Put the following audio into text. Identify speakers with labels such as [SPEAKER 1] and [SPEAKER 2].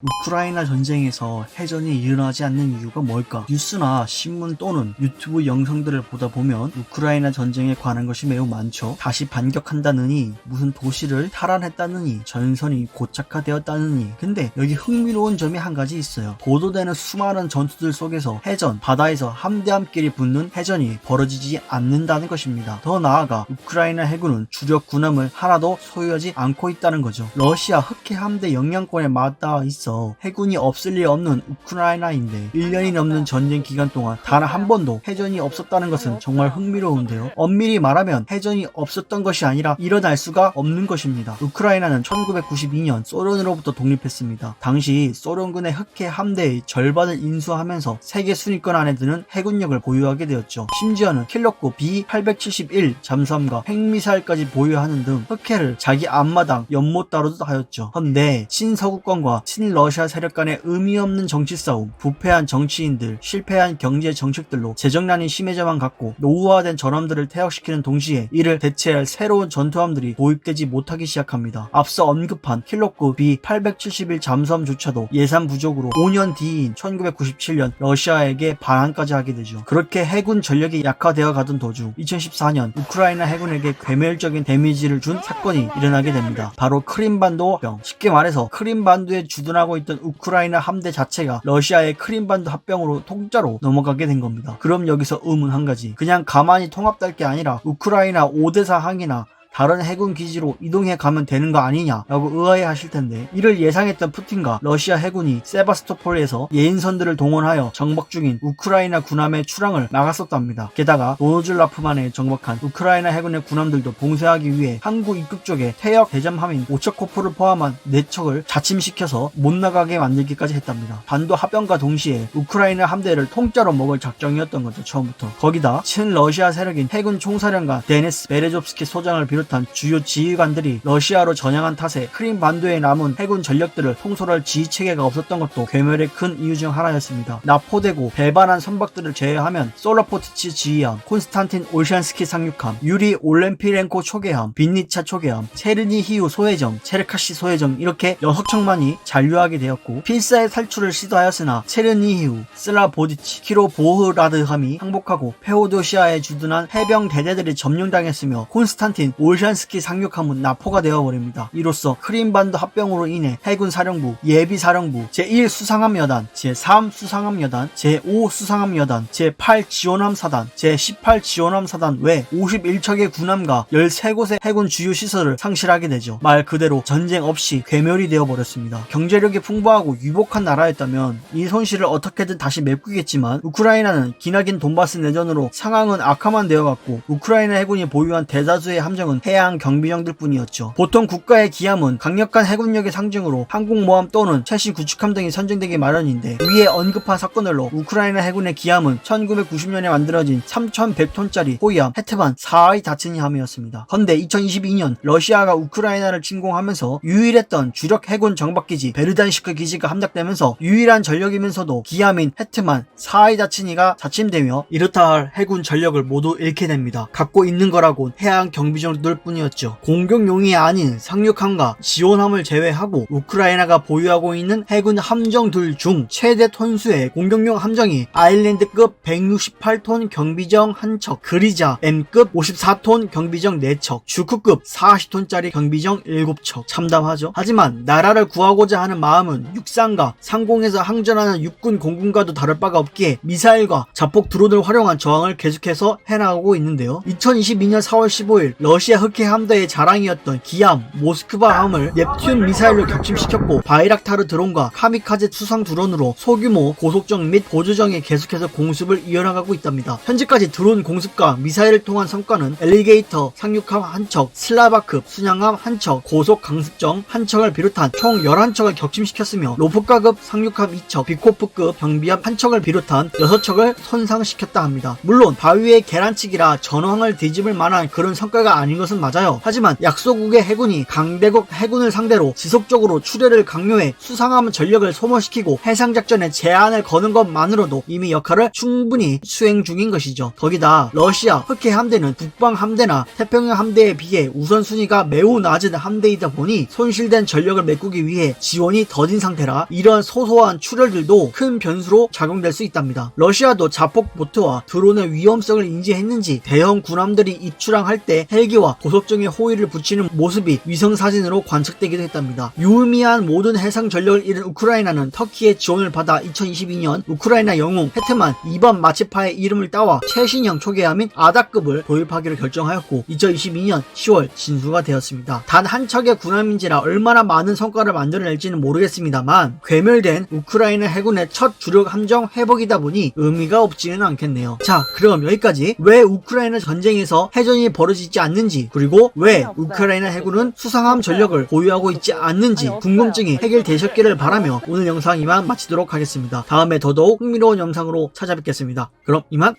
[SPEAKER 1] 우크라이나 전쟁에서 해전이 일어나지 않는 이유가 뭘까? 뉴스나 신문 또는 유튜브 영상들을 보다 보면 우크라이나 전쟁에 관한 것이 매우 많죠. 다시 반격한다느니, 무슨 도시를 탈환했다느니, 전선이 고착화되었다느니. 근데 여기 흥미로운 점이 한 가지 있어요. 보도되는 수많은 전투들 속에서 해전, 바다에서 함대함끼리 붙는 해전이 벌어지지 않는다는 것입니다. 더 나아가 우크라이나 해군은 주력 군함을 하나도 소유하지 않고 있다는 거죠. 러시아 흑해 함대 영향권에 맞닿아 있어 해군이 없을 리 없는 우크라이나인데 1년이 넘는 전쟁 기간 동안 단 한 번도 해전이 없었다는 것은 정말 흥미로운데요. 엄밀히 말하면 해전이 없었던 것이 아니라 일어날 수가 없는 것입니다. 우크라이나는 1992년 소련으로부터 독립했습니다. 당시 소련군의 흑해 함대의 절반을 인수하면서 세계 순위권 안에 드는 해군력을 보유하게 되었죠. 심지어는 킬러급 B-871 잠수함과 핵미사일까지 보유하는 등 흑해를 자기 앞마당 연못 따로도 하였죠. 헌데 친서구권과 친러 시아 세력 간의 의미 없는 정치 싸움, 부패한 정치인들, 실패한 경제 정책들로 재정난이 심해져만 갔고 노후화된 전함들을 퇴역시키는 동시에 이를 대체할 새로운 전투함들이 도입되지 못하기 시작합니다. 앞서 언급한 킬러급 B-871 잠수함조차도 예산 부족으로 5년 뒤인 1997년 러시아에게 반환까지 하게 되죠. 그렇게 해군 전력이 약화되어 가던 도중 2014년 우크라이나 해군에게 괴멸적인 데미지를 준 사건이 일어나게 됩니다. 바로 크림반도 합병. 쉽게 말해서 크림반도에 주둔하고 있던 우크라이나 함대 자체가 러시아의 크림반도 합병으로 통짜로 넘어가게 된 겁니다. 그럼 여기서 의문 한 가지. 그냥 가만히 통합될 게 아니라 우크라이나 오데사 항이나 다른 해군 기지로 이동해 가면 되는 거 아니냐라고 의아해 하실 텐데 이를 예상했던 푸틴과 러시아 해군이 세바스토폴에서 예인선들을 동원하여 정박 중인 우크라이나 군함의 출항을 막았었답니다. 게다가 도노즐라프만에 정박한 우크라이나 해군의 군함들도 봉쇄하기 위해 항구 입국 쪽에 퇴역 대잠함인 오차코프를 포함한 4척을 자침시켜서 못 나가게 만들기까지 했답니다. 반도 합병과 동시에 우크라이나 함대를 통짜로 먹을 작정이었던 거죠 처음부터. 거기다 친러시아 세력인 해군 총사령관 데니스 베레조프스키 소장을 비롯 한 주요 지휘관들이 러시아로 전향한 탓에 크림 반도에 남은 해군 전력들을 통솔할 지휘 체계가 없었던 것도 괴멸의 큰 이유 중 하나였습니다. 나포되고 배반한 선박들을 제외하면 솔라포티치 지휘함, 콘스탄틴 올샨스키 상륙함, 유리 올렘피렌코 초계함, 빈니차 초계함, 체르니 히우 소해정, 체르카시 소해정 이렇게 6척만이 잔류하게 되었고 필사의 탈출을 시도하였으나 체르니 히우, 슬라보디치, 키로보흐라드함이 항복하고 페오도시아에 주둔한 해병 대대들이 점령당했으며 콘스탄틴 올 샨스키 상륙함은 나포가 되어버립니다. 이로써 크림반도 합병으로 인해 해군 사령부, 예비 사령부, 제1 수상함 여단, 제3 수상함 여단, 제5 수상함 여단, 제8 지원함 사단, 제18 지원함 사단 외 51척의 군함과 13곳의 해군 주요 시설을 상실하게 되죠. 말 그대로 전쟁 없이 괴멸이 되어버렸습니다. 경제력이 풍부하고 유복한 나라였다면 이 손실을 어떻게든 다시 메꾸겠지만 우크라이나는 기나긴 돈바스 내전으로 상황은 악화만 되어갔고 우크라이나 해군이 보유한 대다수의 함정은 해양 경비정들 뿐이었죠. 보통 국가의 기함은 강력한 해군력의 상징으로 항공모함 또는 최신 구축함 등이 선정되기 마련인데 위에 언급한 사건들로 우크라이나 해군의 기함은 1990년에 만들어진 3100톤짜리 호위함 헤트반 4의 다츠니함이었습니다. 헌데 2022년 러시아가 우크라이나를 침공하면서 유일했던 주력 해군 정박기지 베르단시크 기지가 함락되면서 유일한 전력이면서도 기함인 헤트만 4의 다츠니가 자침되며 이렇다 할 해군 전력을 모두 잃게 됩니다. 갖고 있는 거라곤 해양 경비정 들 뿐이었죠. 공격용이 아닌 상륙함과 지원함을 제외하고 우크라이나가 보유하고 있는 해군 함정들 중 최대 톤수의 공격용 함정이 아일랜드급 168톤 경비정 한 척, 그리자 M급 54톤 경비정 4척, 주크급 40톤짜리 경비정 7척. 참담하죠. 하지만 나라를 구하고자 하는 마음은 육상과 상공에서 항전하는 육군 공군과도 다를 바가 없기에 미사일과 자폭 드론을 활용한 저항을 계속해서 해나가고 있는데요. 2022년 4월 15일 러시아 흑해 함대의 자랑이었던 기암 모스크바함을 넵튠 미사일로 격침시켰고 바이락타르 드론과 카미카제 수상 드론으로 소규모 고속정 및 보조정에 계속해서 공습을 이어나가고 있답니다. 현재까지 드론 공습과 미사일을 통한 성과는 엘리게이터 상륙함 한 척, 슬라바급 순양함 한 척, 고속 강습정 한 척을 비롯한 총 11척을 격침시켰으며 로프가급 상륙함 2척, 비코프급 경비함 한 척을 비롯한 6척을 손상시켰다 합니다. 물론 바위의 계란치기라 전황을 뒤집을 만한 그런 성과가 아닌 것은 것은 맞아요. 하지만 약소국의 해군이 강대국 해군을 상대로 지속적으로 출혈을 강요해 수상함 전력을 소모시키고 해상작전에 제한을 거는 것만으로도 이미 역할을 충분히 수행 중인 것이죠. 거기다 러시아 흑해 함대는 북방 함대나 태평양 함대에 비해 우선순위가 매우 낮은 함대이다 보니 손실된 전력을 메꾸기 위해 지원이 더딘 상태라 이런 소소한 출혈들도 큰 변수로 작용될 수 있답니다. 러시아도 자폭 보트와 드론의 위험성을 인지했는지 대형 군함들이 입출항할 때 헬기와 고속정에 호위를 붙이는 모습이 위성 사진으로 관측되기도 했답니다. 유의미한 모든 해상 전력을 잃은 우크라이나는 터키의 지원을 받아 2022년 우크라이나 영웅 헤트만 2번 마치파의 이름을 따와 최신형 초계함 및 아다급을 도입하기로 결정하였고 2022년 10월 진수가 되었습니다. 단 한 척의 군함인지라 얼마나 많은 성과를 만들어낼지는 모르겠습니다만 괴멸된 우크라이나 해군의 첫 주력 함정 회복이다 보니 의미가 없지는 않겠네요. 자 그럼 여기까지 왜 우크라이나 전쟁에서 해전이 벌어지지 않 는지 그리고 왜 우크라이나 해군은 수상함 전력을 보유하고 있지 않는지 궁금증이 해결되셨기를 바라며 오늘 영상 이만 마치도록 하겠습니다. 다음에 더더욱 흥미로운 영상으로 찾아뵙겠습니다. 그럼 이만